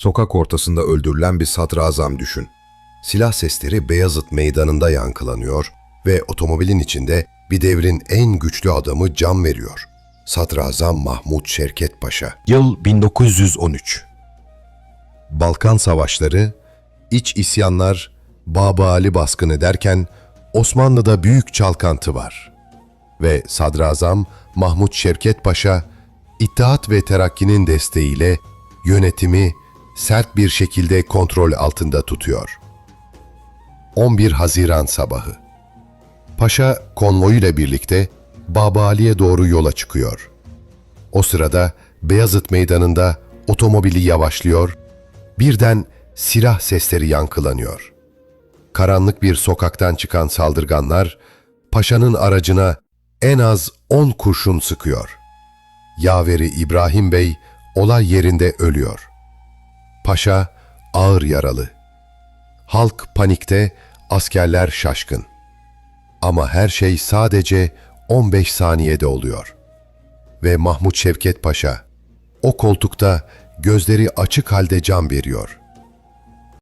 Sokak ortasında öldürülen bir sadrazam düşün. Silah sesleri Beyazıt meydanında yankılanıyor ve otomobilin içinde bir devrin en güçlü adamı can veriyor. Sadrazam Mahmut Şevket Paşa. Yıl 1913. Balkan Savaşları, iç isyanlar, Baba Ali baskını derken Osmanlı'da büyük çalkantı var. Ve Sadrazam Mahmut Şevket Paşa, İttihat ve Terakki'nin desteğiyle yönetimi sert bir şekilde kontrol altında tutuyor. 11 Haziran sabahı. Paşa konvoyuyla birlikte Baba Ali'ye doğru yola çıkıyor. O sırada Beyazıt Meydanı'nda otomobili yavaşlıyor, birden silah sesleri yankılanıyor. Karanlık bir sokaktan çıkan saldırganlar, paşanın aracına en az 10 kurşun sıkıyor. Yaveri İbrahim Bey olay yerinde ölüyor. Paşa ağır yaralı. Halk panikte, askerler şaşkın. Ama her şey sadece 15 saniyede oluyor. Ve Mahmut Şevket Paşa o koltukta gözleri açık halde can veriyor.